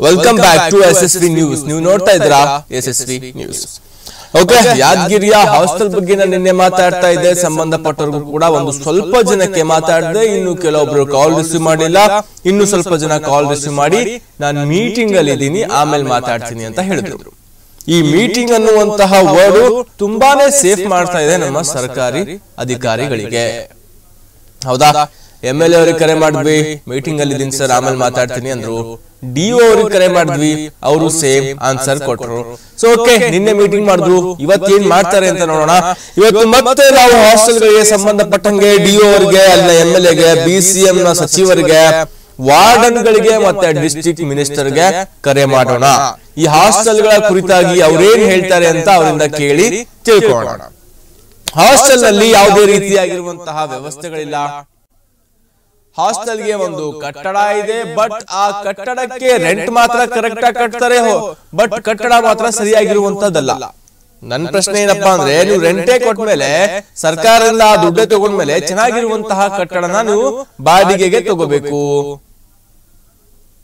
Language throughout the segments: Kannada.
Welcome back to S S V news ನೀವು ನೋಡ್ತಾ ಇದ್ದೀರಾ S S V news okay ಯಾದಗಿರಿಯ hostel ಬಗ್ಗೆ ನಾನು ನಿನ್ನೆ ಮಾತಾಡ್ತಾ ಇದ್ದೆ ಸಂಬಂಧಪಟ್ಟವ್ರಿಗೂ ಕೂಡ ಒಂದು ಸ್ವಲ್ಪ ಜನಕ್ಕೆ ಮಾತಾಡಿದೆ ಇನ್ನು ಕೆಲವೊಬ್ರು ಕಾಲ್ ರಿಸೀವ್ ಮಾಡಿಲ್ಲ ಇನ್ನು ಸ್ವಲ್ಪ ಜನ ಕಾಲ್ ರಿಸೀವ್ ಮಾಡಿ ನಾನು ಮೀಟಿಂಗ್ ಅಲ್ಲಿ ಇದ್ದೀನಿ ಆಮೇಲೆ ಮಾತಾಡ್ತೀನಿ ಅಂತ ಹೇಳಿದ್ರು. ಈ ಮೀಟಿಂಗ್ ಅನ್ನುವಂತಹ ವರ್ಡ್ ತುಂಬಾನೇ ಸೇಫ್ ಮಾಡ್ತಾ ಇದೆ ನಮ್ಮ ಸರ್ಕಾರಿ ಅಧಿಕಾರಿಗಳಿಗೆ. ಹೌದಾ? ಎಂ ಎಲ್ ಎ ಅವ್ರಿಗೆ ಕರೆ ಮಾಡಿದ್ವಿ ಮೀಟಿಂಗ್ ಅಲ್ಲಿ ಇದೀನಿ ಸರ್ ಆಮೇಲೆ ಮಾತಾಡ್ತೀನಿ ಅಂದ್ರು ಡಿಒ ಅವ್ರಿಗೆ ಕರೆ ಮಾಡಿದ್ವಿ ಅವರು ಸೇಮ್ ಆನ್ಸರ್ ಕೊಟ್ರು. ಸೊ ಓಕೆ ನಿನ್ನೆ ಮೀಟಿಂಗ್ ಮಾಡಿದ್ರು. ಇವತ್ತೇನ್ ಮಾಡ್ತಾರೆ ಅಂತ ನೋಡೋಣ. ಇವತ್ತು ಮತ್ತೆ ನಾವು ಹಾಸ್ಟೆಲ್ಗಳಿಗೆ ಸಂಬಂಧಪಟ್ಟಂಗೆ ಡಿ ಅವರಿಗೆ ಅಲ್ಲಿನ ಎಂ ಎಲ್ ಎಗೆ ಬಿ ಸಿ ಎಂ ನ ಸಚಿವರಿಗೆ ವಾರ್ಡನ್ ಗಳಿಗೆ ಮತ್ತೆ ಡಿಸ್ಟ್ರಿಕ್ಟ್ ಮಿನಿಸ್ಟರ್ಗೆ ಕರೆ ಮಾಡೋಣ. ಈ ಹಾಸ್ಟೆಲ್ಗಳ ಕುರಿತಾಗಿ ಅವ್ರೇನ್ ಹೇಳ್ತಾರೆ ಅಂತ ಅವರಿಂದ ಕೇಳಿ ತಿಳ್ಕೊಳ್ಳೋಣ. ಹಾಸ್ಟೆಲ್ನಲ್ಲಿ ಯಾವುದೇ ರೀತಿಯಾಗಿರುವಂತಹ ವ್ಯವಸ್ಥೆಗಳಿಲ್ಲ. ಹಾಸ್ಟೆಲ್ಗೆ ಒಂದು ಕಟ್ಟಡ ಇದೆ ಬಟ್ ಆ ಕಟ್ಟಡಕ್ಕೆ ರೆಂಟ್ ಮಾತ್ರ ಕರೆಕ್ಟ್ ಆಗಿ ಕಟ್ತಾರೆ ಬಟ್ ಕಟ್ಟಡ ಮಾತ್ರ ಸರಿಯಾಗಿರುವಂತದ್ದಲ್ಲ ನನ್ನ ಪ್ರಶ್ನೆ ಏನಪ್ಪಾ ಅಂದ್ರೆ ನೀವು ರೆಂಟೇ ಕೊಟ್ಮೇಲೆ ಸರ್ಕಾರದಿಂದ ಆ ದುಡ್ಡೇ ತಗೊಂಡ್ಮೇಲೆ ಚೆನ್ನಾಗಿರುವಂತಹ ಕಟ್ಟಡನ ನೀವು ಬಾಡಿಗೆಗೆ ತಗೋಬೇಕು.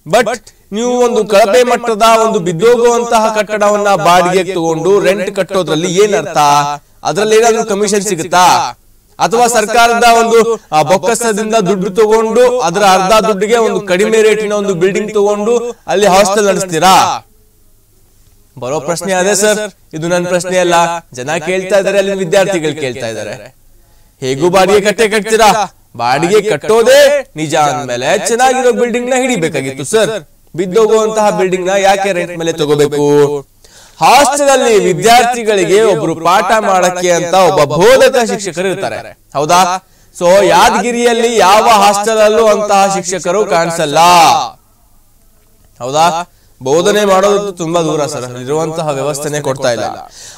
ಬಟ್ ನೀವು ಒಂದು ಕಳಪೆ ಮಟ್ಟದ ಒಂದು ಬಿದ್ದೋಗುವಂತಹ ಕಟ್ಟಡವನ್ನ ಬಾಡಿಗೆಗೆ ತಗೊಂಡು ರೆಂಟ್ ಕಟ್ಟೋದ್ರಲ್ಲಿ ಏನರ್ಥ? ಅದ್ರಲ್ಲಿ ಏನಾದ್ರೂ ಕಮಿಷನ್ ಸಿಗುತ್ತಾ? ಅಥವಾ ಸರ್ಕಾರದ ಒಂದು ಬೊಕ್ಕಸದಿಂದ ದುಡ್ಡು ತಗೊಂಡು ಅದರ ಅರ್ಧ ದುಡ್ಡಿಗೆ ಒಂದು ಕಡಿಮೆ ರೇಟಿನ ಒಂದು ಬಿಲ್ಡಿಂಗ್ ತಗೊಂಡು ಅಲ್ಲಿ ಹಾಸ್ಟೆಲ್ ನಡೆಸ್ತೀರಾ? ಬರೋ ಪ್ರಶ್ನೆ ಅದೇ ಸರ್. ಇದು ನನ್ನ ಪ್ರಶ್ನೆ ಅಲ್ಲ. ಜನ ಕೇಳ್ತಾ ಇದಾರೆ ಅಲ್ಲಿ ವಿದ್ಯಾರ್ಥಿಗಳು ಕೇಳ್ತಾ ಇದಾರೆ ಹೇಗೂ ಬಾಡಿಗೆ ಕಟ್ಟೆ ಕಟ್ತೀರಾ? ಬಾಡಿಗೆ ಕಟ್ಟೋದೇ ನಿಜ ಅಂದ್ಮೇಲೆ ಚೆನ್ನಾಗಿರೋ ಬಿಲ್ಡಿಂಗ್ನ ಹಿಡಿಬೇಕಾಗಿತ್ತು ಸರ್. ಬಿದ್ದೋಗುವಂತಹ ಬಿಲ್ಡಿಂಗ್ನ ಯಾಕೆ ರೇಟ್ ಮೇಲೆ ತಗೋಬೇಕು? ಹಾಸ್ಟೆಲ್ ಅಲ್ಲಿ ವಿದ್ಯಾರ್ಥಿಗಳಿಗೆ ಒಬ್ರು ಪಾಠ ಮಾಡಕ್ಕೆ ಅಂತ ಒಬ್ಬ ಬೋಧಕ ಶಿಕ್ಷಕರು ಇರ್ತಾರೆ. ಹೌದಾ? ಸೊ ಯಾದಗಿರಿಯಲ್ಲಿ ಯಾವ ಹಾಸ್ಟೆಲ್ ಅಲ್ಲೂ ಅಂತಹ ಶಿಕ್ಷಕರು ಕಾಣಿಸಲ್ಲ. ಹೌದಾ? ಬೋಧನೆ ಮಾಡೋದು ತುಂಬಾ ದೂರ ಸರ್. ಇರುವಂತಹ ವ್ಯವಸ್ಥೆನೆ ಕೊಡ್ತಾ ಇಲ್ಲ.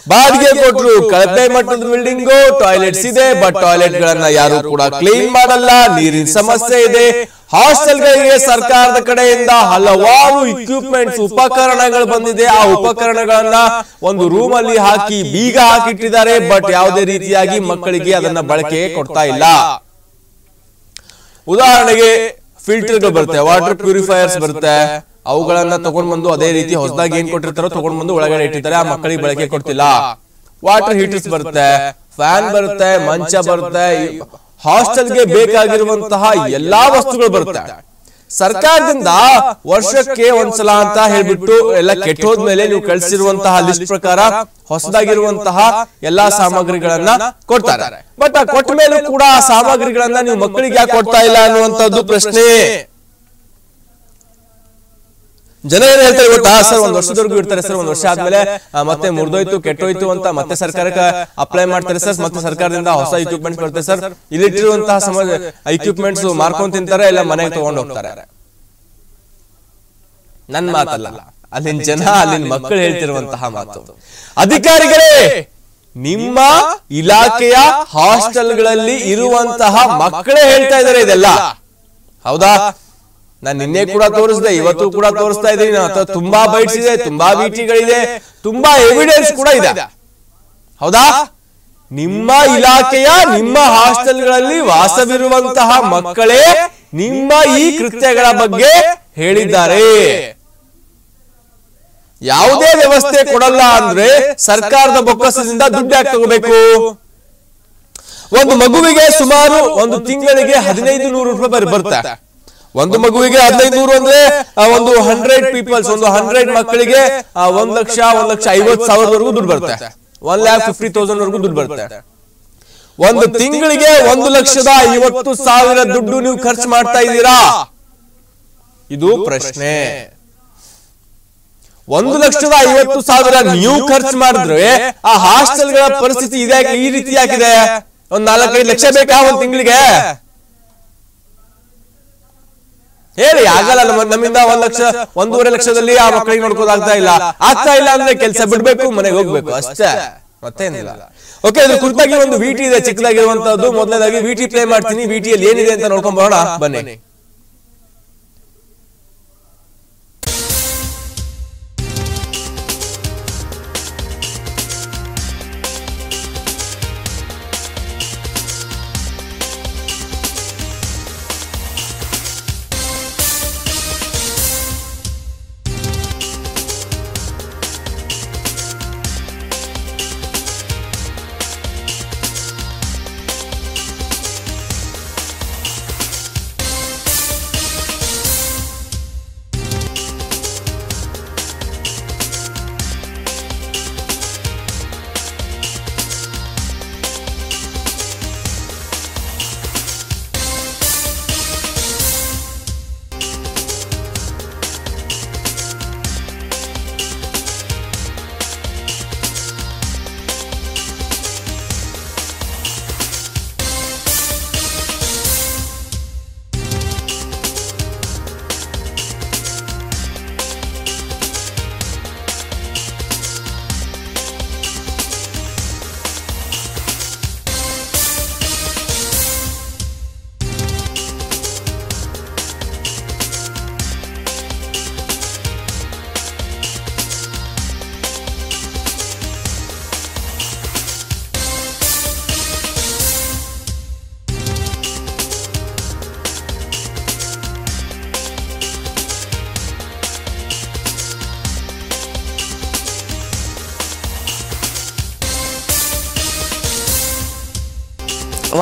ಬಾಡಿಗೆ ಕೊಟ್ಟರು ಕಳಪೆ ಮಟ್ಟದ ಬಿಲ್ಡಿಂಗ್ ಟಾಯ್ಲೆಟ್ಸ್ ಇದೆ ಬಟ್ ಟಾಯ್ಲೆಟ್ ಗಳನ್ನ ಯಾರು ಕೂಡ ಕ್ಲೀನ್ ಮಾಡಲ್ಲ. ನೀರಿನ ಸಮಸ್ಯೆ ಇದೆ. ಹಾಸ್ಟೆಲ್ ಗಳಿಗೆ ಸರ್ಕಾರದ ಕಡೆಯಿಂದ ಹಲವಾರು ಇಕ್ವಿಪ್ಮೆಂಟ್ಸ್ ಉಪಕರಣಗಳು ಬಂದಿದೆ. ಆ ಉಪಕರಣಗಳನ್ನ ಒಂದು ರೂಮ್ ಅಲ್ಲಿ ಹಾಕಿ ಬೀಗ ಹಾಕಿಟ್ಟಿದ್ದಾರೆ ಬಟ್ ಯಾವುದೇ ರೀತಿಯಾಗಿ ಮಕ್ಕಳಿಗೆ ಅದನ್ನ ಬಳಕೆ ಕೊಡ್ತಾ ಇಲ್ಲ. ಉದಾಹರಣೆಗೆ ಫಿಲ್ಟರ್ಗಳು ಬರುತ್ತೆ. ವಾಟರ್ ಪ್ಯೂರಿಫೈಯರ್ಸ್ ಬರುತ್ತೆ. ಅವುಗಳನ್ನ ತಗೊಂಡ್ ಬಂದು ಅದೇ ರೀತಿ ಹೊಸದಾಗಿ ಏನ್ ಕೊಟ್ಟಿರ್ತಾರೋ ತಗೊಂಡ್ ಬಂದು ಒಳಗಡೆ ಇಟ್ಟಿರ್ತಾರೆ ಆ ಮಕ್ಕಳಿಗೆ ಬಳಕೆ ಕೊಡ್ತಿಲ್ಲ. ವಾಟರ್ ಹೀಟರ್ಸ್ ಬರುತ್ತೆ ಫ್ಯಾನ್ ಬರುತ್ತೆ ಮಂಚ ಬರುತ್ತೆ ಹಾಸ್ಟೆಲ್ಗೆ ಬೇಕಾಗಿರುವಂತಹ ಎಲ್ಲಾ ವಸ್ತುಗಳು ಬರುತ್ತೆ. ಸರ್ಕಾರದಿಂದ ವರ್ಷಕ್ಕೆ ಒಂದ್ಸಲ ಅಂತ ಹೇಳ್ಬಿಟ್ಟು ಎಲ್ಲ ಕೆಟ್ಟೋದ್ಮೇಲೆ ನೀವು ಕಳಿಸಿರುವಂತಹ ಲಿಸ್ಟ್ ಪ್ರಕಾರ ಹೊಸದಾಗಿರುವಂತಹ ಎಲ್ಲಾ ಸಾಮಗ್ರಿಗಳನ್ನ ಕೊಡ್ತಾರೆ. ಬಟ್ ಆ ಕೊಟ್ಟ ಮೇಲೂ ಕೂಡ ಆ ಸಾಮಗ್ರಿಗಳನ್ನ ನೀವು ಮಕ್ಕಳಿಗೆ ಯಾಕೆ ಕೊಡ್ತಾ ಇಲ್ಲ ಅನ್ನುವಂಥದ್ದು ಪ್ರಶ್ನೆ ಜನ ಏನ್ ಹೇಳ್ತಾರೆ ಗೊತ್ತಾ? ಸರ್, ಒಂದ್ ವರ್ಷದವರೆಗೂ ಇರ್ತಾರೆ, ಸರ್, ಒಂದ್ ವರ್ಷ ಆದ್ಮೇಲೆ ಮತ್ತೆ ಮುರಿದೋಯ್ತು, ಕೆಟ್ಟೋಯ್ತು ಅಂತ ಮತ್ತೆ ಸರ್ಕಾರಕ್ಕೆ ಅಪ್ಲೈ ಮಾಡ್ತಾರೆ, ಸರ್, ಮತ್ತೆ ಸರ್ಕಾರದಿಂದ ಹೊಸ ಇಕ್ವಿಪ್ಮೆಂಟ್ ಬರುತ್ತೆ ಸರ್. ಇಲ್ಲಿಟ್ಟಿರುವಂತಹ ಸಮಾಜ ಇಕ್ವಿಪ್ಮೆಂಟ್ಸ್ ಮಾರ್ಕೊಂಡ್ ತಿಂತಾರೆ, ಇಲ್ಲ ಮನೆಗೆ ತಗೊಂಡ್ ಹೋಗ್ತಾರೆ. ನನ್ ಮಾತಲ್ಲ. ಅಲ್ಲಿನ ಜನ, ಅಲ್ಲಿನ ಮಕ್ಕಳು ಹೇಳ್ತಿರುವಂತಹ ಮಾತು. ಅಧಿಕಾರಿಗಳೇ, ನಿಮ್ಮ ಇಲಾಖೆಯ ಹಾಸ್ಟೆಲ್ಗಳಲ್ಲಿ ಇರುವಂತಹ ಮಕ್ಕಳೇ ಹೇಳ್ತಾ ಇದಾರೆ ಇದೆಲ್ಲ. ಹೌದಾ? ನಾನು ನಿನ್ನೆ ಕೂಡ ತೋರಿಸಿದೆ ಇವತ್ತು ಕೂಡ ತೋರಿಸ್ತಾ ಇದ್ದೀನಿ. ನನ್ನ ಹತ್ರ ತುಂಬಾ ಬೈಟ್ಸ್ ಇದೆ ತುಂಬಾ ವಿಟಿಗಳಿದೆ ತುಂಬಾ ಎವಿಡೆನ್ಸ್ ಕೂಡ ಇದೆ. ಹೌದಾ? ನಿಮ್ಮ ಇಲಾಖೆಯ ನಿಮ್ಮ ಹಾಸ್ಟೆಲ್ಗಳಲ್ಲಿ ವಾಸವಿರುವಂತಹ ಮಕ್ಕಳೇ ನಿಮ್ಮ ಈ ಕೃತ್ಯಗಳ ಬಗ್ಗೆ ಹೇಳಿದ್ದಾರೆ. ಯಾವುದೇ ವ್ಯವಸ್ಥೆ ಕೊಡಲ್ಲ ಅಂದ್ರೆ ಸರ್ಕಾರದ ಬೊಕ್ಕಸದಿಂದ ದುಡ್ಡು ಯಾಕೆ ತಗೋಬೇಕು ಒಂದು ಮಗುವಿಗೆ ಸುಮಾರು ಒಂದು ತಿಂಗಳಿಗೆ ಹದಿನೈದು ನೂರು ರೂಪಾಯಿ ಬರುತ್ತೆ. ಒಂದು ಮಗುವಿಗೆ ಹದಿನೈದು ನೂರು ಅಂದ್ರೆ ಒಂದು ಹಂಡ್ರೆಡ್ ಪೀಪಲ್ಸ್ ಒಂದು ಹಂಡ್ರೆಡ್ ಮಕ್ಕಳಿಗೆ ಒಂದ್ ಲಕ್ಷ ಒಂದ್ ಲಕ್ಷ ಐವತ್ ಸಾವಿರದವರೆಗೂ ದುಡ್ಡು ಬರುತ್ತೆ. ಒನ್ ಲ್ಯಾಕ್ ಫಿಫ್ಟಿ ತೌಸಂಡ್ ವರೆಗೂ ದುಡ್ಡು ಬರುತ್ತೆ. ಒಂದು ತಿಂಗಳಿಗೆ ಒಂದು ಲಕ್ಷದ ಐವತ್ತು ಸಾವಿರ ದುಡ್ಡು ನೀವು ಖರ್ಚು ಮಾಡ್ತಾ ಇದ್ದೀರಾ? ಇದು ಪ್ರಶ್ನೆ. ಒಂದು ಲಕ್ಷದ ಐವತ್ತು ಸಾವಿರ ನೀವು ಖರ್ಚು ಮಾಡಿದ್ರೆ ಆ ಹಾಸ್ಟೆಲ್ಗಳ ಪರಿಸ್ಥಿತಿ ಇದೆ ಈ ರೀತಿ ಯಾಕಿದೆ ಒಂದ್ ನಾಲ್ಕೈದು ಲಕ್ಷ ಬೇಕಾ ಒಂದ್ ತಿಂಗಳಿಗೆ? ಹೇಳಿ ಆಗಲ್ಲ ನಮ್ಮ- ನಮ್ಮಿಂದ ಒಂದ್ ಲಕ್ಷ, ಒಂದೂವರೆ ಲಕ್ಷದಲ್ಲಿ ಆ ಮಕ್ಕಳಿಗೆ ನೋಡ್ಕೋದಾಗ್ತಾ ಇಲ್ಲ. ಆಗ್ತಾ ಇಲ್ಲ ಅಂದ್ರೆ ಕೆಲಸ ಬಿಡ್ಬೇಕು, ಮನೆಗೆ ಹೋಗ್ಬೇಕು, ಅಷ್ಟೇ. ಮತ್ತೇನಿಲ್ಲ. ಓಕೆ ಇದ್ರ ಕುರಿತಾಗಿ ಒಂದು ವಿಟಿ ಇದೆ ಚಿಕ್ಕದಾಗಿರುವಂತದ್ದು ಮೊದಲನೇದಾಗಿ ವಿಟಿ ಪ್ಲೇ ಮಾಡ್ತೀನಿ. ವಿಟಿಯಲ್ಲಿ ಏನಿದೆ ಅಂತ ನೋಡ್ಕೊಂಡ್ ಬರೋಣ. ಬನ್ನಿ.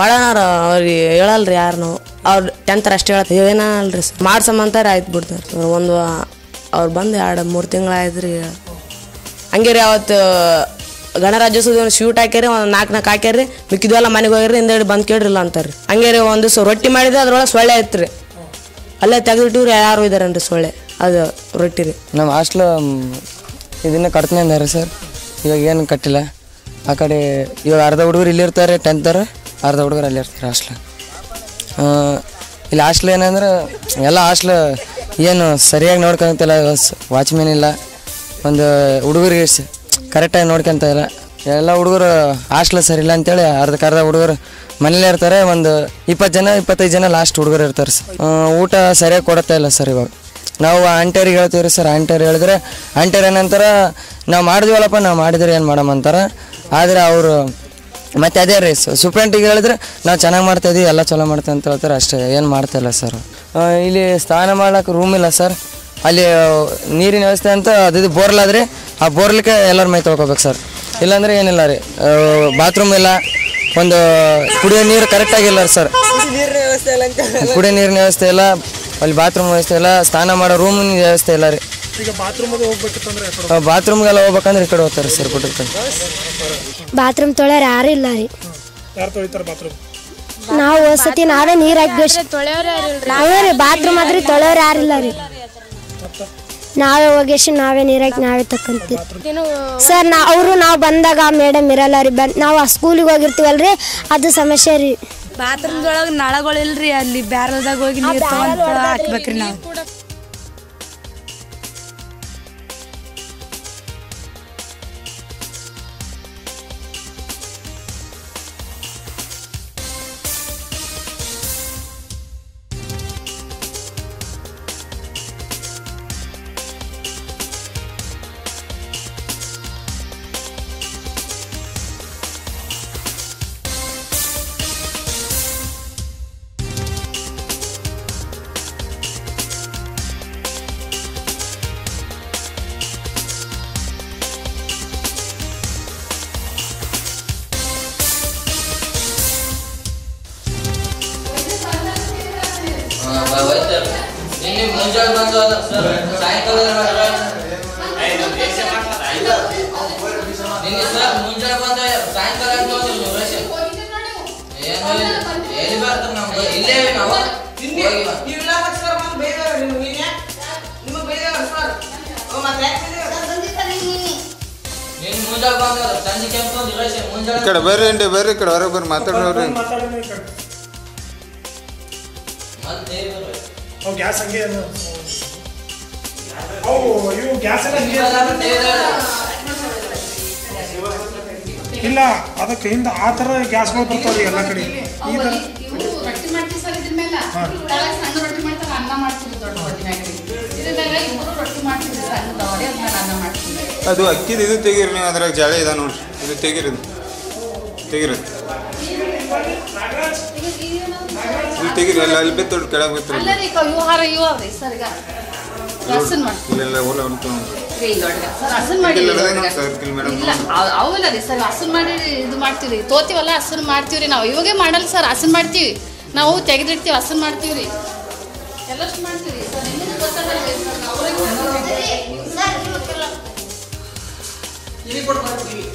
ಒಳನಾರ ಅವ್ರಿಗೆ ಹೇಳಲ್ರಿ ಯಾರು ನಾವು. ಅವ್ರು ಟೆಂತ್ ಅಷ್ಟೇ ಹೇಳ್ತಾರೆ ಏನಲ್ರಿ ಮಾಡ್ಸಮ್ಮಂತಾರೆ ಆಯ್ತು ಬಿಡ್ತಾರೆ. ಒಂದು ಅವ್ರು ಬಂದು ಎರಡು ಮೂರು ತಿಂಗಳು ರೀ ಹಂಗೆ ರೀ ಅವತ್ತು ಗಣರಾಜ್ಯೋತ್ಸವ ಶೂಟ್ ಹಾಕ್ಯಾರಿ, ಒಂದು ನಾಲ್ಕು ನಾಲ್ಕು ಹಾಕ್ಯಾರಿ ಮಿಕ್ಕಿದ್ವೆಲ್ಲ ಮನೆಗೆ ಹೋಗ್ಯಾರಿ ಹಿಂದೇಳಿ ಬಂದು ಕೇಳ್ರಿಲ್ಲ ಅಂತಾರೆ ರೀ ಹಂಗೆ ರೀ ಒಂದು ದಿವಸ ರೊಟ್ಟಿ ಮಾಡಿದ್ರೆ ಅದ್ರೊಳಗೆ ಸೊಳ್ಳೆ ಐತ್ರಿ. ರೀ ಅಲ್ಲೇ ತೆಗೆದಿಟ್ಟಿವ್ರಿ ಯಾರು ಇದಾರೇನ್ರಿ ಸೊಳ್ಳೆ? ಅದು ರೊಟ್ಟಿ ರೀ ನಮ್ಮ ಹಾಸ್ಟ್ಲ ಇದನ್ನ ಕಟ್ತೀನಿ ಅಂದಾರೆ ಸರ್. ಇವಾಗ ಏನು ಕಟ್ಟಿಲ್ಲ. ಆ ಕಡೆ ಇವಾಗ ಅರ್ಧ ಹುಡುಗರು ಇಲ್ಲಿ ಇರ್ತಾರೆ ಟೆಂತ್ತಾರೆ ಅರ್ಧ ಹುಡುಗರು ಅಲ್ಲಿ ಇರ್ತಾರೆ ಹಾಸ್ಟ್ಲ್ ಇಲ್ಲಿ ಹಾಸ್ಟ್ಲ್ ಏನಂದ್ರೆ, ಎಲ್ಲ ಹಾಸ್ಟ್ಲ್ ಏನು ಸರಿಯಾಗಿ ನೋಡ್ಕೊಂತಿಲ್ಲ ವಾಚ್ಮ್ಯಾನ್ ಇಲ್ಲ. ಒಂದು ಹುಡುಗರಿಗೆ ಕರೆಕ್ಟಾಗಿ ನೋಡ್ಕೊಂತ ಇಲ್ಲ. ಎಲ್ಲ ಹುಡುಗರು ಹಾಸ್ಟ್ಲ್ ಸರಿ ಇಲ್ಲ ಅಂತೇಳಿ ಅರ್ಧಕ್ಕೆ ಅರ್ಧ ಹುಡುಗರು ಮನೇಲೇ ಇರ್ತಾರೆ. ಒಂದು ಇಪ್ಪತ್ತು ಜನ, ಇಪ್ಪತ್ತೈದು ಜನ ಲಾಸ್ಟ್ ಹುಡುಗರು ಇರ್ತಾರೆ ಸರ್ ಊಟ ಸರಿಯಾಗಿ ಕೊಡ್ತಾ ಇಲ್ಲ ಸರ್ ಇವಾಗ. ನಾವು ಆಂಟಿಯರಿಗೆ ಹೇಳ್ತೀವಿ ರೀ ಸರ್ ಆಂಟಿಯರ್ ಹೇಳಿದ್ರೆ ಆಂಟಿಯರ್ ಏನಂತಾರೆ, ನಾವು ಮಾಡಿದ್ವಲ್ಲಪ್ಪ, ನಾವು ಮಾಡಿದ್ರೆ ಏನು ಮಾಡಮ್ಮ ಅಂತಾರೆ. ಆದರೆ ಅವರು ಮತ್ತೆ ಅದೇ ರೀ ಸುಪ್ರೆಂಟಿಗೆ ಹೇಳಿದ್ರೆ ನಾವು ಚೆನ್ನಾಗಿ ಮಾಡ್ತಾ ಇದೀವಿ ಎಲ್ಲ ಚಲೋ ಮಾಡ್ತೇವೆ ಅಂತ ಹೇಳ್ತಾರೆ ಅಷ್ಟೇ. ಏನು ಮಾಡ್ತಾ ಇಲ್ಲ ಸರ್ ಇಲ್ಲಿ ಸ್ನಾನ ಮಾಡೋಕೆ ರೂಮ್ ಇಲ್ಲ ಸರ್ ಅಲ್ಲಿ ನೀರಿನ ವ್ಯವಸ್ಥೆ ಅಂತ ಅದು ಬೋರ್ಲ್ ಆದ್ರೆ ಆ ಬೋರ್ಲಿಕ್ಕೆ ಎಲ್ಲರ ಮೈ ತೊಳ್ಕೊಬೇಕು ಸರ್ ಇಲ್ಲಾಂದ್ರೆ ಏನಿಲ್ಲ ರೀ. ಬಾತ್ರೂಮ್ ಇಲ್ಲ. ಒಂದು ಕುಡಿಯೋ ನೀರು ಕರೆಕ್ಟಾಗಿಲ್ಲ ಸರ್ ಕುಡಿಯೋ ನೀರಿನ ವ್ಯವಸ್ಥೆ ಇಲ್ಲ. ಅಲ್ಲಿ ಬಾತ್ರೂಮ್ ವ್ಯವಸ್ಥೆ ಇಲ್ಲ. ಸ್ನಾನ ಮಾಡೋ ರೂಮಿನ ವ್ಯವಸ್ಥೆ ಇಲ್ಲ ರೀ. ಬಾತ್ರೂಮ್ಗೆಲ್ಲ ಹೋಗ್ಬೇಕಂದ್ರೆ ಈ ಕಡೆ ಹೋಗ್ತಾರೆ ಸರ್ ಬಿಟ್ಟಿರ್ತಾರೆ ಬಾತ್ರೂಮ್ ತೊಳೆಯೋರು ಯಾರು ಇಲ್ಲ ರೀ. ಯಾರು ತೊಳಿತಾರೆ ಬಾತ್ರೂಮ್? ನಾವು ಸತಿ ನಾವೇ ನೀರು ಹಾಕ್ಬೇಕು ನಾವೇ ರೀ ಬಾತ್ರೂಮ್ ಆದ್ರೆ ತೊಳೆಯೋರು ಯಾರಿಲ್ಲ ರೀ. ನಾವೇ ಹೋಗಿ ನಾವೇ ನೀರು ಹಾಕಿ ನಾವೇ ತಕ್ಕಂತೀವಿ. ಸರ್ ನಾ ಅವರು ನಾವು ಬಂದಾಗ ಮೇಡಮ್ ಇರಲ್ಲ ರೀ ಬಂದ್ ನಾವು ಆ ಸ್ಕೂಲಿಗೆ ಹೋಗಿರ್ತೀವಲ್ರಿ ಅದು ಸಮಸ್ಯೆ ರೀ. ಬಾತ್ರೂಮ್ದೊಳಗೆ ನಳಗಳಿಲ್ರಿ ಅಲ್ಲಿ ಬ್ಯಾರಲ್ದಾಗ ಹೋಗಿ ನೀರು ತಗೊಂಡು ಹಾಕ್ಬೇಕ್ರಿ ನಾವು. ಈ ಮುಂಜಾನೆ ಕಡೆ ಬರ್ರಿ ಅಂడి ಬರ್ರಿ ಈ ಕಡೆ ಹೊರಗೆ ಬರ್ರಿ ಮಾತಾಡೋರಿ ಗ್ಯಾಸ್ ಹಂಗೆ ಇವು ಗ್ಯಾಸ್ ಇಲ್ಲ ಅದಕ್ಕೆ ಹಿಂದೆ ಆ ಥರ ಗ್ಯಾಸ್ಗಳು ಬರ್ತಾವ್ರಿ ಎಲ್ಲ ಕಡೆ. ಈ ಥರ ಅನ್ನ ಅದು ಅಕ್ಕಿದ ಇದು ತೆಗೀರಿ ನೀವು ಅದ್ರಾಗ ಜಾಳಿ ಇದೆ ನೋಡ್ರಿ. ಇದು ತೆಗೀರಿ ತೆಗೀರಿ ಇದು ತೆಗೀರಿ ಅಲ್ಲಿ ಅಲ್ಲಿ ಬಿತ್ತು ಕೆಳಗೆ ಬಿತ್ತು ಹಸನ್ ಓಲ ಮಾಡಿ ಅವಿಲ್ಲ ರೀ ಸರ್ ಹಸನ್ ಇದು ಮಾಡ್ತೀವಿ ತೋತಿವಲ್ಲ ಹಸನ್ ಮಾಡ್ತೀವಿ ರೀ ನಾವು. ಇವಾಗೇ ಮಾಡಲ್ಲ ಸರ್ ಹಸನ್ ಮಾಡ್ತೀವಿ. ನಾವು ತೆಗೆದಿಡ್ತೀವಿ ಹಸನ್ ಮಾಡ್ತೀವಿ ರೀ ನೋಡಿದ್ರಿ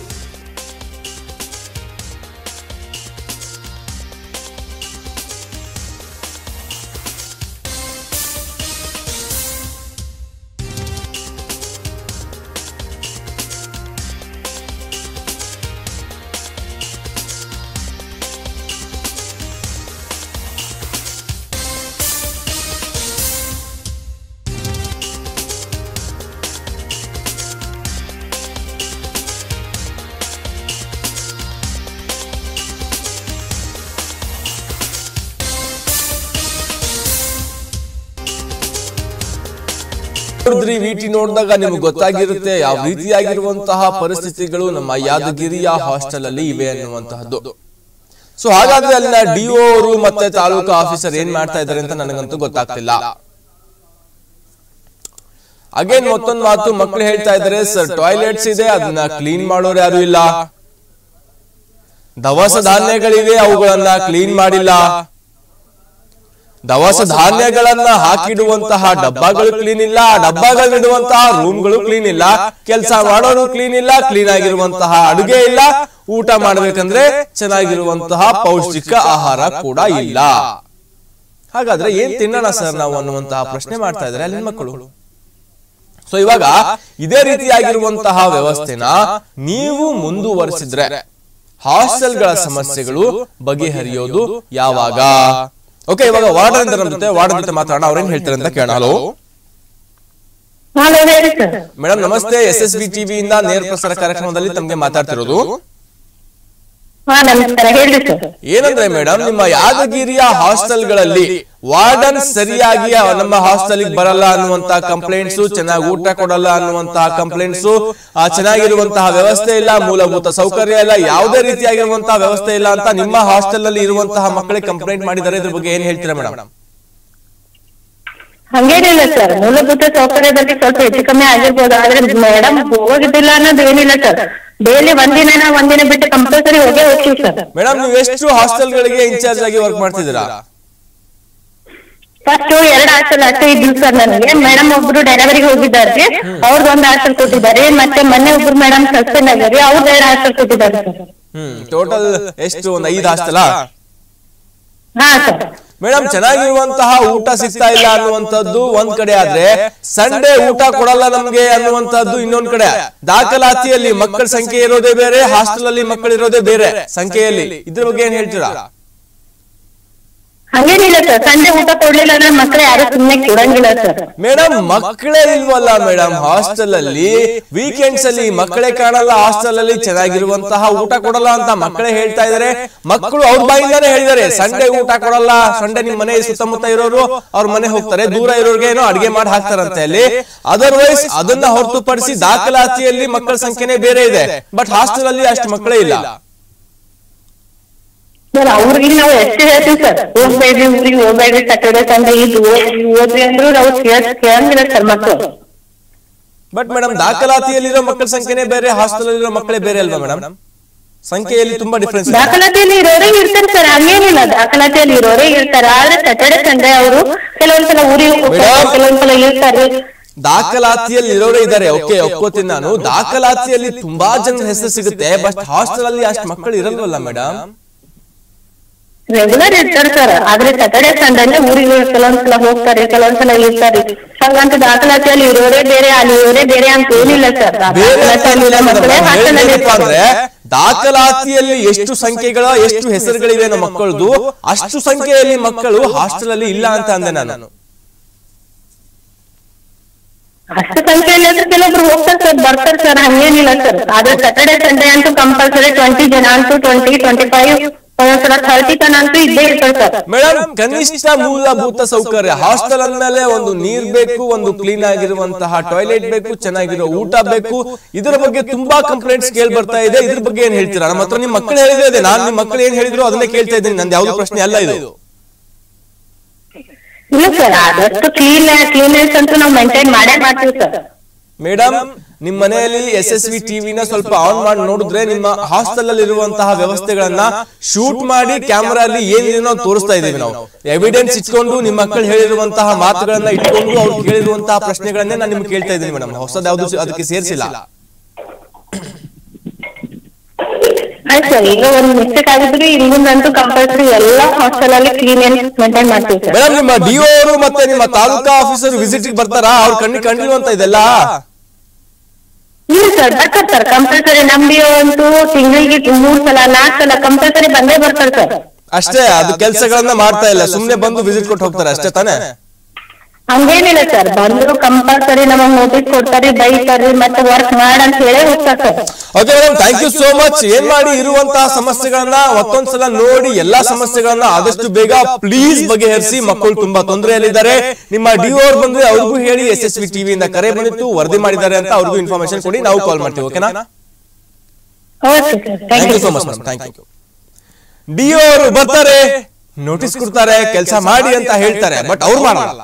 ವಿಟಿ ನೋಡಿದಾಗ ನಿಮ್ಗೆ ಗೊತ್ತಾಗಿರುತ್ತೆ ಯಾವ ರೀತಿಯಾಗಿರುವಂತಹ ಪರಿಸ್ಥಿತಿಗಳು ನಮ್ಮ ಯಾದಗಿರಿಯ ಹಾಸ್ಟೆಲ್ ಅಲ್ಲಿ ಇವೆ ಅನ್ನುವಂತಹದ್ದು. ಸೊ ಹಾಗಾದ್ರೆ ಅಲ್ಲಿನ ಡಿಒ ಅವರು ಮತ್ತೆ ತಾಲೂಕು ಆಫೀಸರ್ ಏನ್ ಮಾಡ್ತಾ ಇದಾರೆ ಅಂತ ನನಗಂತೂ ಗೊತ್ತಾಗ್ತಿಲ್ಲ. ಅಗೇನ್ ಮತ್ತೊಂದು ಮಾತು ಮಕ್ಕಳು ಹೇಳ್ತಾ ಇದಾರೆ ಸರ್, ಟಾಯ್ಲೆಟ್ಸ್ ಇದೆ, ಅದನ್ನ ಕ್ಲೀನ್ ಮಾಡೋರು ಯಾರು ಇಲ್ಲ. ದವಸ ಧಾನ್ಯಗಳಿವೆ, ಅವುಗಳನ್ನ ಕ್ಲೀನ್ ಮಾಡಿಲ್ಲ. ದವಸ ಧಾನ್ಯಗಳನ್ನ ಹಾಕಿಡುವಂತಹ ಡಬ್ಬಗಳು ಕ್ಲೀನ್ ಇಲ್ಲ ಆ ಡಬ್ಬಗಳಿಡುವಂತಹ ರೂಮ್ಗಳು ಕ್ಲೀನ್ ಇಲ್ಲ ಕೆಲಸ ಮಾಡೋರು ಕ್ಲೀನ್ ಇಲ್ಲ ಕ್ಲೀನ್ ಆಗಿರುವಂತಹ ಅಡುಗೆ ಇಲ್ಲ ಊಟ ಮಾಡ್ಬೇಕಂದ್ರೆ ಚೆನ್ನಾಗಿರುವಂತಹ ಪೌಷ್ಟಿಕ ಆಹಾರ ಕೂಡ ಇಲ್ಲ. ಹಾಗಾದ್ರೆ ಏನ್ ತಿನ್ನೋಣ ಸರ್ ನಾವು ಅನ್ನುವಂತಹ ಪ್ರಶ್ನೆ ಮಾಡ್ತಾ ಇದ್ದಾರೆ ಅಲ್ಲಿ ಮಕ್ಕಳು. ಸೊ ಇವಾಗ ಇದೇ ರೀತಿಯಾಗಿರುವಂತಹ ವ್ಯವಸ್ಥೆನ ನೀವು ಮುಂದುವರಿಸಿದ್ರೆ ಹಾಸ್ಟೆಲ್ಗಳ ಸಮಸ್ಯೆಗಳು ಬಗೆಹರಿಯೋದು ಯಾವಾಗ? ಓಕೆ ಇವಾಗ ವಾರ್ಡನ್ ನಮ್ಮ ಜೊತೆ ವಾರ್ಡನ್ ಜೊತೆ ಮಾತಾಡೋಣ. ಅವ್ರೇನ್ ಹೇಳ್ತಾರೆ ಅಂತ ಕೇಳೋಣ. ಹಲೋ ಮೇಡಮ್ ನಮಸ್ತೆ. ಎಸ್ ಎಸ್ ಬಿ ಟಿವಿಯಿಂದ ನೇರ ಪ್ರಸಾರ ಕಾರ್ಯಕ್ರಮದಲ್ಲಿ ತಮಗೆ ಮಾತಾಡ್ತಿರೋದು? ಹಾ ನಮಸ್ಕಾರ. ಹೇಳಿ ಸರ್. ಏನಂದ್ರೆ ಮೇಡಮ್ ನಿಮ್ಮ ಯಾದಗಿರಿಯ ಹಾಸ್ಟೆಲ್ಗಳಲ್ಲಿ ವಾರ್ಡನ್ ಸರಿಯಾಗಿ ನಮ್ಮ ಹಾಸ್ಟೆಲ್ ಬರಲ್ಲ ಅನ್ನುವಂತಹ ಕಂಪ್ಲೇಂಟ್ಸ್ ಚೆನ್ನಾಗಿ ಊಟ ಕೊಡಲ್ಲ ಅನ್ನುವಂತಹ ಕಂಪ್ಲೇಂಟ್ಸ್ ಚೆನ್ನಾಗಿರುವಂತಹ ವ್ಯವಸ್ಥೆ ಇಲ್ಲ ಮೂಲಭೂತ ಸೌಕರ್ಯ ಇಲ್ಲ ಯಾವುದೇ ರೀತಿಯಾಗಿರುವಂತಹ ವ್ಯವಸ್ಥೆ ಇಲ್ಲ ಅಂತ ನಿಮ್ಮ ಹಾಸ್ಟೆಲ್ನಲ್ಲಿ ಇರುವಂತಹ ಮಕ್ಕಳಿಗೆ ಕಂಪ್ಲೇಂಟ್ ಮಾಡಿದ್ದಾರೆ ಇದ್ರ ಬಗ್ಗೆ ಏನ್ ಹೇಳ್ತೀರಾ ಮೇಡಮ್? ಹಂಗೇನಿಲ್ಲ ಸರ್ ಮೂಲಭೂತ ಸೌಕರ್ಯದಲ್ಲಿ ಸ್ವಲ್ಪ ಹೆಚ್ಚು ಕಮ್ಮಿ ಆಗಿರ್ಬೋದು ಆದ್ರೆ ಮೇಡಮ್ ಹೋಗೋದಿಲ್ಲ ಅನ್ನೋದು ಏನಿಲ್ಲ ಸರ್. ಡೈಲಿ ಒಂದಿನ ಒಂದಿನ ಬಿಟ್ಟು ಕಂಪಲ್ಸರಿ ಹೋಗೇ ಹೋಗ್ತೀವಿ ಸರ್. ಮೇಡಮ್ ನೀವು ಎಷ್ಟು ಹಾಸ್ಟೆಲ್ಗಳಿಗೆ ಇನ್ಚಾರ್ಜ್ ಆಗಿ ವರ್ಕ್ ಮಾಡ್ತಿದ್ದೀರಾ? ಫಸ್ಟ್ ಎರಡು ಹಾಸ್ಟೆಲ್ ಅಷ್ಟೇ ಇದ್ವು ಸರ್ ನನಗೆ. ಮೇಡಮ್ ಒಬ್ರು ಡೆಲಿವರಿಗೆ ಹೋಗಿದ್ದಾರೆ ಅವ್ರದ್ದು ಒಂದು ಹಾಸ್ಟೆಲ್ ಕೊಟ್ಟಿದ್ದಾರೆ. ಮತ್ತೆ ಮೊನ್ನೆ ಒಬ್ರು ಮೇಡಮ್ ಸಸ್ಪೆಂಡ್ ಆಗಿದ್ದಾರೆ ಅವ್ರದ್ದು ಎರಡು ಹಾಸ್ಟೆಲ್ ಕೊಟ್ಟಿದ್ದಾರೆ ಸರ್ ಹ್ಮ್ ಟೋಟಲ್ ಎಷ್ಟು? ಒಂದ್ ಐದು ಹಾಸ್ಟೆಲಾ? ಹಾ ಸರ್ ಮೇಡಮ್ ಚೆನ್ನಾಗಿರುವಂತಹ ಊಟ ಸಿಗ್ತಾ ಇಲ್ಲ ಅನ್ನುವಂಥದ್ದು ಒಂದ್ ಕಡೆ ಆದ್ರೆ ಸಂಡೇ ಊಟ ಕೊಡಲ್ಲ ನಮ್ಗೆ ಅನ್ನುವಂಥದ್ದು ಇನ್ನೊಂದ್ ಕಡೆ. ದಾಖಲಾತಿಯಲ್ಲಿ ಮಕ್ಕಳ ಸಂಖ್ಯೆ ಇರೋದೇ ಬೇರೆ ಹಾಸ್ಟೆಲ್ ಅಲ್ಲಿ ಮಕ್ಕಳು ಇರೋದೇ ಬೇರೆ ಸಂಖ್ಯೆಯಲ್ಲಿ. ಇದ್ರ ಬಗ್ಗೆ ಏನ್ ಹೇಳ್ತೀರಾ? ಹಂಗೇನಿಲ್ಲ ಸರ್ ಸಂಜೆ ಊಟ ಕೊಡಂಗಿಲ್ಲ ಸರ್ ಮೇಡಮ್ ಮಕ್ಕಳೇ ಇಲ್ವಲ್ಲ ಮೇಡಮ್ ಹಾಸ್ಟೆಲ್ ಅಲ್ಲಿ ವೀಕೆಂಡ್ಸ್ ಅಲ್ಲಿ ಮಕ್ಕಳೇ ಕಾಣಲ್ಲ ಹಾಸ್ಟೆಲ್ ಅಲ್ಲಿ ಚೆನ್ನಾಗಿರುವಂತಹ ಊಟ ಕೊಡಲ್ಲ ಅಂತ ಮಕ್ಕಳೇ ಹೇಳ್ತಾ ಇದಾರೆ. ಮಕ್ಕಳು ಅವ್ರ ಬಾಯಿಂದಾನೇ ಹೇಳಿದಾರೆ, ಸಂಡೆ ಊಟ ಕೊಡಲ್ಲ, ಸಂಡೆ ನಿಮ್ ಮನೆ ಸುತ್ತಮುತ್ತ ಇರೋರು ಅವ್ರ ಮನೆ ಹೋಗ್ತಾರೆ, ದೂರ ಇರೋರ್ಗೆ ಏನೋ ಅಡಿಗೆ ಮಾಡಿ ಹಾಕ್ತಾರಂತೆ ಅಲ್ಲಿ. ಅದರ್ವೈಸ್ ಅದನ್ನ ಹೊರತುಪಡಿಸಿ, ದಾಖಲಾತಿಯಲ್ಲಿ ಮಕ್ಕಳ ಸಂಖ್ಯೆನೇ ಬೇರೆ ಇದೆ. ಬಟ್ ಹಾಸ್ಟೆಲ್ ಅಲ್ಲಿ ಅಷ್ಟು ಮಕ್ಕಳೇ ಇಲ್ಲ. ಸರ್ ಅವ್ರಿಗೆ ನಾವು ಎಷ್ಟು ಹೇಳ್ತೀವಿ ಸರ್. ಓದ್ಬೇಡ್ರಿ ಊರಿಗೆ ಹೋಗ್ಬೇಡ್ರಿ ಸ್ಯಾಟರ್ಡೆ ಸಂಡೇ ಇದು ಓದ್ರಿ ಓದ್ರಿ ಅಂದ್ರು ನಾವು ಕೇಳ್ ಕೇಳಂಗಿಲ್ಲ ಸರ್ ಮಕ್ಕಳು ಬಟ್ ಮೇಡಮ್ ದಾಖಲಾತಿಯಲ್ಲಿರೋ ಮಕ್ಕಳ ಸಂಖ್ಯೆನೇ ಬೇರೆ ಹಾಸ್ಟೆಲ್ ಅಲ್ಲಿರೋ ಮಕ್ಕಳೇ ಬೇರೆ ಅಲ್ವಾ ಮೇಡಮ್ ಸಂಖ್ಯೆಯಲ್ಲಿ ತುಂಬಾ ಡಿಫ್ರೆನ್ಸ್ ದಾಖಲಾತಿಯಲ್ಲಿ ಇರೋರೇ ಇರ್ತಾರೆ ಸರ್ ಹಂಗೇನಿಲ್ಲ. ದಾಖಲಾತಿಯಲ್ಲಿ ಇರೋರೇ ಇರ್ತಾರೆ. ಆದ್ರೆ ಸ್ಯಾಟರ್ಡೆ ಸಂಡೇ ಅವರು ಕೆಲವೊಂದ್ಸಲ ಊರಿಗೆ ಹೋಗ್ತಾರೆ ಕೆಲವೊಂದ್ಸಲ ಇರ್ತಾರೆ. ದಾಖಲಾತಿಯಲ್ಲಿ ಇರೋರೇ ಇದ್ದಾರೆ. ಓಕೆ ಒಪ್ಕೋತೀನಿ ನಾನು. ದಾಖಲಾತಿಯಲ್ಲಿ ತುಂಬಾ ಜನ ಹೆಸರು ಸಿಗುತ್ತೆ ಬಟ್ ಹಾಸ್ಟೆಲ್ ಅಲ್ಲಿ ಅಷ್ಟು ಮಕ್ಕಳು ಇರಲ್ವಲ್ಲ ಮೇಡಮ್ ರೆಗ್ಯುಲರ್ ಇರ್ತಾರೆ ಸರ್ ಆದ್ರೆ ಸ್ಯಾಟರ್ಡೆ ಸಂಡೇ ಊರಿಗೆ ಕೆಲವೊಂದ್ಸಲ ಹೋಗ್ತಾರೆ ಕೆಲವೊಂದ್ಸಲ ಇರ್ತಾರೆ. ಹಂಗಂತ ದಾಖಲಾತಿಯಲ್ಲಿ ಇರೋರೇ ಬೇರೆ ಅಲ್ಲಿ ಇರೋರೇ ಬೇರೆ ಅಂತ ಏನಿಲ್ಲ ಸರ್. ದಾಖಲಾತಿಯಲ್ಲಿ ಎಷ್ಟು ಸಂಖ್ಯೆಗಳ ಎಷ್ಟು ಹೆಸರುಗಳಿವೆ ನಮ್ಮ ಮಕ್ಕಳದು ಅಷ್ಟು ಸಂಖ್ಯೆಯಲ್ಲಿ ಮಕ್ಕಳು ಹಾಸ್ಟೆಲ್ ಅಲ್ಲಿ ಇಲ್ಲ ಅಂತ ಅಂದೆ ನಾನು. ಅಷ್ಟು ಸಂಖ್ಯೆಯಲ್ಲಿ ಅಂದ್ರೆ ಕೆಲವೊಬ್ರು ಹೋಗ್ತಾರೆ ಸರ್ ಬರ್ತಾರೆ ಸರ್ ಹಂಗೇನಿಲ್ಲ ಸರ್. ಆದ್ರೆ ಸ್ಯಾಟರ್ಡೆ ಸಂಡೇ ಅಂತೂ ಕಂಪಲ್ಸರಿ ಟ್ವೆಂಟಿ ಜನ ಅಂತೂ ಟ್ವೆಂಟಿ ಟ್ವೆಂಟಿ ಫೈವ್ ಒಂದೊಂದ್ಸಲ ಥರ್ಟಿ ತನ ಅಂತೂ ಇದ್ದೇ ಇರ್ತಾರೆ ಸರ್. ಮೇಡಮ್ ಕನಿಷ್ಠ ಮೂಲಭೂತ ಸೌಕರ್ಯ. ಹಾಸ್ಟೆಲ್ ಅಂದ್ಮೇಲೆ ಒಂದು ನೀರ್ ಬೇಕು ಒಂದು ಕ್ಲೀನ್ ಆಗಿರುವಂತಹ ಟಾಯ್ಲೆಟ್ ಬೇಕು ಚೆನ್ನಾಗಿರೋ ಊಟ ಬೇಕು. ಇದರ ಬಗ್ಗೆ ತುಂಬಾ ಕಂಪ್ಲೇಂಟ್ಸ್ ಕೇಳಿ ಬರ್ತಾ ಇದೆ. ಇದ್ರ ಬಗ್ಗೆ ಏನ್ ಹೇಳ್ತೀರಾ? ನಮ್ಮ ಹತ್ರ ನಿಮ್ ಮಕ್ಕಳು ಹೇಳಿದ್ರೆ ನಾನು ನಿಮ್ ಮಕ್ಕಳು ಏನ್ ಹೇಳಿದ್ರು ಅದನ್ನೇ ಕೇಳ್ತಾ ಇದ್ದೀನಿ. ನಂದು ಯಾವ್ದು ಪ್ರಶ್ನೆ ಅಲ್ಲ ಇದು. ಇಲ್ಲ ಸರ್ ಆದಷ್ಟು ಕ್ಲೀನ್ ಕ್ಲೀನ್ ಅಂತೂ ನಾವು ಮೇಂಟೈನ್ ಮಾಡೇ ಮಾಡ್ತೀವಿ ಸರ್. ಮೇಡಮ್ ನಿಮ್ ಮನೆಯಲ್ಲಿ ಎಸ್ ಎಸ್ ವಿ ಟಿವಿನ ಸ್ವಲ್ಪ ಆನ್ ಮಾಡಿ ನೋಡಿದ್ರೆ ನಿಮ್ಮ ಹಾಸ್ಟೆಲ್ ಅಲ್ಲಿ ಇರುವಂತಹ ವ್ಯವಸ್ಥೆಗಳನ್ನ ಶೂಟ್ ಮಾಡಿ ಕ್ಯಾಮರಾ ಅಲ್ಲಿ ಏನಿದೆ ನಾವು ತೋರಿಸ್ತಾ ಇದೀವಿ ನಾವು. ಎವಿಡೆನ್ಸ್ ಇಟ್ಕೊಂಡು ನಿಮ್ಮ ಮಕ್ಕಳು ಹೇಳಿರುವಂತಹ ಮಾತುಗಳನ್ನ ಇಟ್ಕೊಂಡು ಅವ್ರು ಕೇಳಿರುವಂತಹ ಪ್ರಶ್ನೆಗಳನ್ನೇ ನಾನು ನಿಮ್ಗೆ ಕೇಳ್ತಾ ಇದ್ದೀನಿ ಮೇಡಮ್ ಹೊಸದ ಯಾವ್ದು ಅದಕ್ಕೆ ಸೇರಿಸಿಲ್ಲ. ಆಯ್ತು ಸರ್ ಈಗ ಒಂದು ಮಿಸ್ಟೇಕ್ ಆಗಿದ್ರೆ ಇಲ್ಲಿಂದಂತೂ ಕಂಪಲ್ಸರಿ ಎಲ್ಲ ಹಾಸ್ಟೆಲ್ ಅಲ್ಲಿ ಕ್ಲೀನ್ ಮೇಂಟೈನ್ ಮಾಡ್ತೀವಿ ಸರ್ ಮೇಡಮ್ ನಿಮ್ಮ ಡಿಒ ಅವರು ಮತ್ತೆ ನಿಮ್ಮ ತಾಲೂಕಾ ಆಫೀಸರ್ ವಿಸಿಟ್ ಬರ್ತಾರಾ? ಅವ್ರ ಕಣ್ಣಿಗೆ ಕಂಡಿರುವಂತ ಇದೆಲ್ಲ? ಇಲ್ಲ ಸರ್ ಬರ್ತಾರೆ ಸರ್ ಕಂಪಲ್ಸರಿ ನಮ್ಗೆ ಅಂತೂ ತಿಂಗಳಿಗೆ ಮೂರ್ ಸಲ ನಾಲ್ಕು ಸಲ ಕಂಪಲ್ಸರಿ ಬಂದೇ ಬರ್ತಾರೆ ಸರ್. ಅಷ್ಟೇ ಅದು ಕೆಲಸಗಳನ್ನ ಮಾಡ್ತಾ ಇಲ್ಲ. ಸುಮ್ನೆ ಬಂದು ವಿಸಿಟ್ ಕೊಟ್ಟು ಹೋಗ್ತಾರೆ. ಅಷ್ಟೇ ತಾನೇ? ಹಂಗೇನಿಲ್ಲ ಸರ್ ಬಂದ್ರು ಕಂಪಲ್ಸರಿ ನಮಗ್ ನೋಟಿಸ್ ಕೊಡ್ತಾರೆ ಬೈತಾರೆ ಮತ್ತೆ ವರ್ಕ್ ಮಾಡ ಅಂತ ಹೇಳೇ ಹೋಗ್ತಾರೆ sir okay madam thank you so much ಏನ್ ಮಾಡಿ ಇರುವಂತಹ ಸಮಸ್ಯೆಗಳನ್ನ ಮತ್ತೊಂದ್ಸಲ ನೋಡಿ ಎಲ್ಲಾ ಸಮಸ್ಯೆಗಳನ್ನ ಆದಷ್ಟು ಬೇಗ ಪ್ಲೀಸ್ ಬಗೆಹರಿಸಿ. ಮಕ್ಕಳು ತುಂಬಾ ತೊಂದರೆಯಲ್ಲಿದ್ದಾರೆ. ನಿಮ್ಮ ಡಿ ಅವ್ರು ಬಂದ್ರೆ ಅವ್ರಿಗೂ ಹೇಳಿ ಎಸ್ ಎಸ್ ವಿ ಟಿವಿಯಿಂದ ಕರೆ ಬಂದಿತ್ತು ವರದಿ ಮಾಡಿದ್ದಾರೆ ಅಂತ ಅವ್ರಿಗೂ ಇನ್ಫಾರ್ಮೇಶನ್ ಕೊಡಿ ನಾವು ಕಾಲ್ ಮಾಡ್ತೀವಿ ಓಕೆನಾ okay sir thank you so much madam thank you D ಅವರು ಬರ್ತಾರೆ ನೋಟಿಸ್ ಕೊಡ್ತಾರೆ ಕೆಲಸ ಮಾಡಿ ಅಂತ ಹೇಳ್ತಾರೆ ಬಟ್ ಅವ್ರು ಮಾಡಲ್ಲ.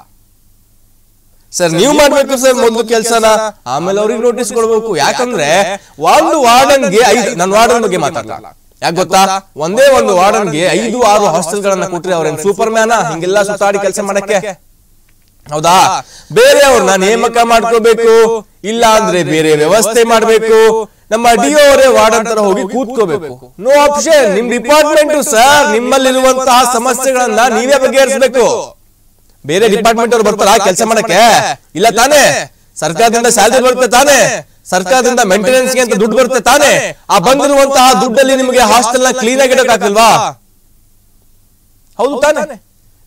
ಸರ್ ನೀವು ಮಾಡ್ಬೇಕು ಸರ್ ಮೊದಲು ಕೆಲಸನ. ಆಮೇಲೆ ಅವ್ರಿಗೆ ನೋಟಿಸ್ ಕೊಡ್ಬೇಕು. ಯಾಕಂದ್ರೆ ಒಂದು ವಾರ್ಡನ್ಗೆ ಐದು ನಾನು ವಾರ್ಡನ್ ಬಗ್ಗೆ ಮಾತಾಡ್ತಾ ಯಾಕೆ ಗೊತ್ತಾ? ಒಂದೇ ಒಂದು ವಾರ್ಡನ್ಗೆ ಐದು ಆರು ಹಾಸ್ಟೆಲ್ಗಳನ್ನ ಕೊಟ್ರಿ ಅವ್ರೇನ್ ಸೂಪರ್ ಮ್ಯಾನ ಹಿಂಗೆಲ್ಲ ಸುತ್ತಾಡಿ ಕೆಲಸ ಮಾಡಕ್ಕೆ. ಹೌದಾ? ಬೇರೆಯವ್ರನ್ನ ನೇಮಕ ಮಾಡ್ಕೋಬೇಕು ಇಲ್ಲ ಅಂದ್ರೆ ಬೇರೆ ವ್ಯವಸ್ಥೆ ಮಾಡ್ಬೇಕು. ನಮ್ಮ ಡಿಒ ಅವರೇ ವಾರ್ಡನ್ ತರ ಹೋಗಿ ಕೂತ್ಕೋಬೇಕು. ನೋ ಆಪ್ಷನ್ ನಿಮ್ ಡಿಪಾರ್ಟ್ಮೆಂಟ್ ಸರ್ ನಿಮ್ಮಲ್ಲಿರುವಂತಹ ಸಮಸ್ಯೆಗಳನ್ನ ನೀವೇ ಬಗೆಹರಿಸಬೇಕು. ಬೇರೆ ಡಿಪಾರ್ಟ್ಮೆಂಟ್ ಅವ್ರು ಬರ್ತಾರ ಕೆಲಸ ಮಾಡಕ್ಕೆ? ಇಲ್ಲ ತಾನೆ? ಸರ್ಕಾರದಿಂದ ಸ್ಯಾಲರಿ ಬರುತ್ತೆ ತಾನೇ? ಸರ್ಕಾರದಿಂದ ಮೇಂಟೆನೆನ್ಸ್ಗೆ ಅಂತ ದುಡ್ಡು ಬರುತ್ತೆ ತಾನೇ? ಆ ಬಂದಿರುವಂತಹ ದುಡ್ಡಲ್ಲಿ ನಿಮಗೆ ಹಾಸ್ಟೆಲ್ನ ಕ್ಲೀನ್ ಆಗಿ ಇಡಕ್ಕಾಗಲ್ವಾ ಹೌದು ತಾನೆ.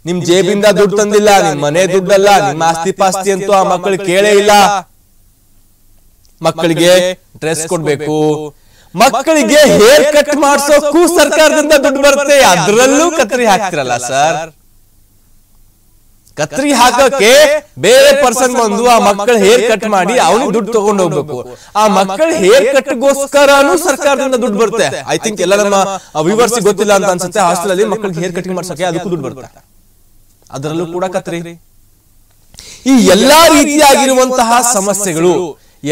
ನಿಮ್ ಜೇಬಿಂದ ದುಡ್ಡು ತಂದಿಲ್ಲ ನಿಮ್ ಮನೆ ದುಡ್ಡಲ್ಲ ನಿಮ್ಮ ಆಸ್ತಿ ಪಾಸ್ತಿ ಅಂತೂ ಆ ಮಕ್ಕಳು ಕೇಳೇ ಇಲ್ಲ. ಮಕ್ಕಳಿಗೆ ಡ್ರೆಸ್ ಕೊಡ್ಬೇಕು. ಮಕ್ಕಳಿಗೆ ಹೇರ್ ಕಟ್ ಮಾಡ್ಸೋಕ್ಕೂ ಸರ್ಕಾರದಿಂದ ದುಡ್ಡು ಬರುತ್ತೆ. ಅದ್ರಲ್ಲೂ ಕತ್ತರಿ ಹಾಕ್ತಿರಲ್ಲ ಸರ್ ಕತ್ರಿ ಹಾಕಕ್ಕೆ ಬೇರೆ ಪರ್ಸನ್ ಬಂದು ಆ ಮಕ್ಕಳ ಹೇರ್ ಕಟ್ ಮಾಡಿ ಅವನಿಗೆ ದುಡ್ಡು ತಗೊಂಡು ಹೋಗ್ಬೇಕು. ಆ ಮಕ್ಕಳ ಹೇರ್ ಕಟ್ಗೋಸ್ಕರನು ಸರ್ಕಾರದಿಂದ ದುಡ್ಡು ಬರುತ್ತೆ. ಐ ಥಿಂಕ್ ಎಲ್ಲ ನಮ್ಮ ವಿವರ್ಸ್ ಗೊತ್ತಿಲ್ಲ ಅಂತ ಅನ್ಸುತ್ತೆ. ಹಾಸ್ಟೆಲ್ ಅಲ್ಲಿ ಮಕ್ಕಳಿಗೆ ಹೇರ್ ಕಟಿಂಗ್ ಮಾಡ್ಸಕ್ಕೆ ಅದಕ್ಕೂ ದುಡ್ಡು ಬರುತ್ತೆ. ಅದರಲ್ಲೂ ಕೂಡ ಕತ್ರಿ. ಈ ಎಲ್ಲಾ ರೀತಿಯಾಗಿರುವಂತಹ ಸಮಸ್ಯೆಗಳು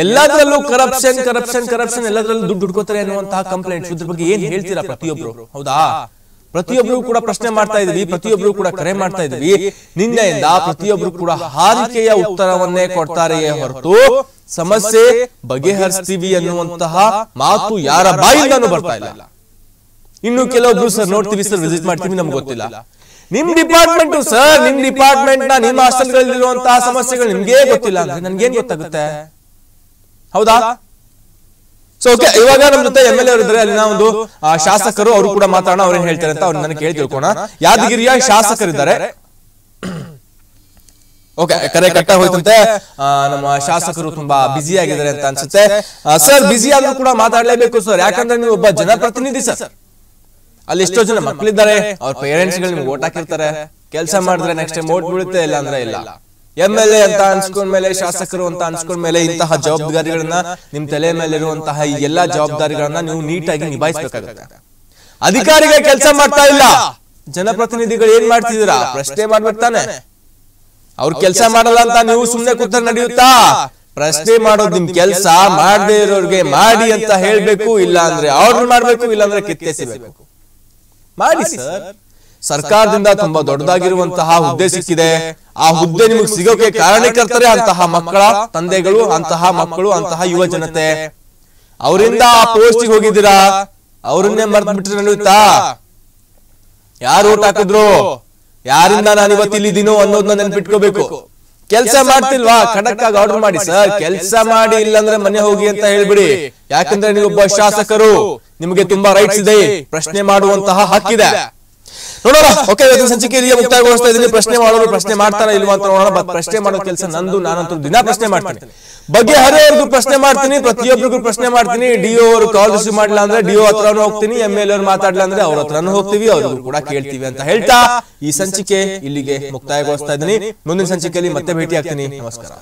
ಎಲ್ಲದರಲ್ಲೂ ಕರಪ್ಷನ್ ಕರಪ್ಷನ್ ಕರಪ್ಷನ್ ಎಲ್ಲದರಲ್ಲೂ ದುಡ್ಡು ಹುಡ್ಕೋತಾರೆ ಅನ್ನುವಂತಹ ಕಂಪ್ಲೇಂಟ್ಸ್ ಇದ್ರ ಬಗ್ಗೆ ಏನ್ ಹೇಳ್ತೀರಾ ಪ್ರತಿಯೊಬ್ರು? ಹೌದಾ? ಪ್ರತಿಯೊಬ್ರು ಕೂಡ ಪ್ರಶ್ನೆ ಮಾಡ್ತಾ ಇದ್ವಿ ಪ್ರತಿಯೊಬ್ಬರು ಕೂಡ ಕರೆ ಮಾಡ್ತಾ ಇದ್ವಿ. ನಿನ್ನೆಯಿಂದ ಪ್ರತಿಯೊಬ್ಬರು ಕೂಡ ಹಾರಿಕೆಯ ಉತ್ತರವನ್ನೇ ಕೊಡ್ತಾರೆಯೇ ಹೊರತು ಸಮಸ್ಯೆ ಬಗೆಹರಿಸ್ತೀವಿ ಅನ್ನುವಂತಹ ಮಾತು ಯಾರ ಬಾಯಿಂದನೂ ಬರ್ತಾ ಇಲ್ಲ. ಇನ್ನು ಕೆಲವೊಬ್ರು ಸರ್ ನೋಡ್ತೀವಿ ಸರ್ ವಿಸಿಟ್ ಮಾಡ್ತೀವಿ ನಮ್ಗೆ ಗೊತ್ತಿಲ್ಲ. ನಿಮ್ ಡಿಪಾರ್ಟ್ಮೆಂಟ್ ಸರ್ ನಿಮ್ ಡಿಪಾರ್ಟ್ಮೆಂಟ್ನ ನಿಮ್ಮ ಹಾಸ್ಟೆಲ್ಗಳಲ್ಲಿರುವಂತಹ ಸಮಸ್ಯೆಗಳು ನಿಮ್ಗೆ ಗೊತ್ತಿಲ್ಲ ಅಂದ್ರೆ ನನ್ಗೇನ್ ಗೊತ್ತಾಗುತ್ತೆ? ಹೌದಾ? ಸೊ ಓಕೆ ಇವಾಗ ನಮ್ಮ ಜೊತೆ ಎಂ ಎಲ್ ಎ ಇದ್ದಾರೆ ಅಲ್ಲಿನ ಒಂದು ಶಾಸಕರು ಅವರು ಕೂಡ ಮಾತಾಡೋಣ ಅವ್ರು ಏನ್ ಹೇಳ್ತಾರೆ ಅಂತ ಅವ್ರು ನನಗೆ ಕೇಳಿ ತಿಳ್ಕೋಣ ಯಾದಗಿರಿಯ ಶಾಸಕರಿದ್ದಾರೆ. ಓಕೆ ಕರೆ ಕಟ್ಟ ಹೋಯ್ತಂತೆ. ನಮ್ಮ ಶಾಸಕರು ತುಂಬಾ ಬ್ಯುಸಿ ಆಗಿದ್ದಾರೆ ಅಂತ ಅನ್ಸುತ್ತೆ. ಸರ್ ಬ್ಯುಸಿ ಆದ್ರೂ ಕೂಡ ಮಾತಾಡ್ಲೇಬೇಕು ಸರ್ ಯಾಕಂದ್ರೆ ನೀವು ಒಬ್ಬ ಜನಪ್ರತಿನಿಧಿ ಸರ್ ಅಲ್ಲಿ ಎಷ್ಟೋ ಜನ ಮಕ್ಕಳಿದ್ದಾರೆ ಅವ್ರ ಪೇರೆಂಟ್ಸ್ಗಳು ನಿಮ್ಗೆ ಓಟ್ ಹಾಕಿರ್ತಾರೆ. ಕೆಲಸ ಮಾಡಿದ್ರೆ ನೆಕ್ಸ್ಟ್ ಟೈಮ್ ಓಟ್ ಬೀಳುತ್ತೆ ಇಲ್ಲ ಅಂದ್ರೆ ಇಲ್ಲ. ಎಂ ಎಲ್ ಎ ಅಂತ ಅನ್ಸ್ಕೊಂಡ್ಮೇಲೆ ಶಾಸಕರು ಅಂತ ಅನ್ಸ್ಕೊಂಡ್ಮೇಲೆ ಇಂತಹ ಜವಾಬ್ದಾರಿಗಳನ್ನ ನಿಮ್ ತಲೆ ಮೇಲೆ ಇರುವಂತಹ ಈ ಎಲ್ಲಾ ಜವಾಬ್ದಾರಿಗಳನ್ನ ನೀವು ನೀಟಾಗಿ ನಿಭಾಯಿಸಬೇಕಾಗುತ್ತೆ. ಅಧಿಕಾರಿಗಳ ಕೆಲಸ ಮಾಡ್ತಾ ಇಲ್ಲ. ಜನಪ್ರತಿನಿಧಿಗಳು ಏನ್ ಮಾಡ್ತಿದ್ದೀರಾ? ಪ್ರಶ್ನೆ ಮಾಡ್ಬಿಡ್ತಾನೆ ತಾನೆ. ಅವ್ರ ಕೆಲಸ ಮಾಡಲ್ಲ ಅಂತ ನೀವು ಸುಮ್ನೆ ಕೂತ್ರೆ ನಡೆಯುತ್ತಾ? ಪ್ರಶ್ನೆ ಮಾಡೋದು ನಿಮ್ ಕೆಲಸ ಮಾಡದೇ ಇರೋರ್ಗೆ ಮಾಡಿ ಅಂತ ಹೇಳ್ಬೇಕು ಇಲ್ಲ ಅಂದ್ರೆ ಆರ್ಡರ್ ಮಾಡ್ಬೇಕು ಇಲ್ಲ ಅಂದ್ರೆ ಕಿತ್ತೆಸಿಬೇಕು. ಮಾಡಿ ಸರ್ ಸರ್ಕಾರದಿಂದ ತುಂಬಾ ದೊಡ್ಡದಾಗಿರುವಂತಹ ಹುದ್ದೆ ಸಿಕ್ಕಿದೆ. ಆ ಹುದ್ದೆ ನಿಮಗೆ ಸಿಗೋಕೆ ಕಾರಣೀಕರ್ತರೆ ಅಂತಹ ಮಕ್ಕಳ ತಂದೆಗಳು, ಅಂತಹ ಮಕ್ಕಳು, ಅಂತಹ ಯುವ ಜನತೆ. ಅವರಿಂದ ಆ ಪೋಸ್ಟಿಗೆ ಹೋಗಿದ್ದೀರಾ? ಅವರನ್ನೇ ಮರ್ತ್ ಬಿಟ್ರೆ ನಡೆಯುತ್ತಾ ಯಾರು ಓಟ್ ಹಾಕಿದ್ರು? ಯಾರಿಂದ ನಾನು ಇವತ್ತು ಇಲ್ಲಿದ್ದೀನೋ ಅನ್ನೋದನ್ನ ನೆನ್ಪಿಟ್ಕೋಬೇಕು. ಕೆಲಸ ಮಾಡ್ತಿಲ್ವಾ? ಖಡಕ್ ಆಗಿ ಆರ್ಡರ್ ಮಾಡಿ. ಸರ್, ಕೆಲಸ ಮಾಡಿ ಇಲ್ಲಾಂದ್ರೆ ಮನೆ ಹೋಗಿ ಅಂತ ಹೇಳ್ಬಿಡಿ. ಯಾಕಂದ್ರೆ ನೀವು ಒಬ್ಬ ಶಾಸಕರು. ನಿಮಗೆ ತುಂಬಾ ರೈಟ್ಸ್ ಇದೆ. ಪ್ರಶ್ನೆ ಮಾಡುವಂತಹ ಹಕ್ಕಿದೆ. ನೋಡೋಣ ಓಕೆ ಇವತ್ತಿನ ಸಂಚಿಕೆಯಲ್ಲಿ ಮುಕ್ತಾಯಗೊಳಿಸ್ತಾ ಇದ್ದೀನಿ. ಪ್ರಶ್ನೆ ಮಾಡೋರು ಪ್ರಶ್ನೆ ಮಾಡ್ತಾರ ಇಲ್ವಾ ಅಂತ ನೋಡೋಣ. ಬಟ್ ಪ್ರಶ್ನೆ ಮಾಡೋ ಕೆಲಸ ನಂದು ನಾನಂತೂ ದಿನ ಪ್ರಶ್ನೆ ಮಾಡ್ತೀನಿ. ಬಗೆಹರಿಯೋರ್ಗು ಪ್ರಶ್ನೆ ಮಾಡ್ತೀನಿ. ಪ್ರತಿಯೊಬ್ಬರಿಗೂ ಪ್ರಶ್ನೆ ಮಾಡ್ತೀನಿ. ಡಿಒ ಅವರು ಕಾಲ್ ರಿಸೀವ್ ಮಾಡಿಲ್ಲ ಅಂದ್ರೆ ಡಿಒ ಹತ್ರನೂ ಹೋಗ್ತೀನಿ. ಎಂ ಎಲ್ ಅವ್ರು ಮಾತಾಡ್ಲ ಅಂದ್ರೆ ಅವ್ರ ಹತ್ರನೂ ಹೋಗ್ತೀವಿ. ಅವ್ರಿಗೂ ಕೂಡ ಕೇಳ್ತೀವಿ ಅಂತ ಹೇಳ್ತಾ ಈ ಸಂಚಿಕೆ ಇಲ್ಲಿಗೆ ಮುಕ್ತಾಯಗೊಳಿಸ್ತಾ ಇದ್ದೀನಿ. ಮುಂದಿನ ಸಂಚಿಕೆಯಲ್ಲಿ ಮತ್ತೆ ಭೇಟಿ ಆಗ್ತೀನಿ ನಮಸ್ಕಾರ.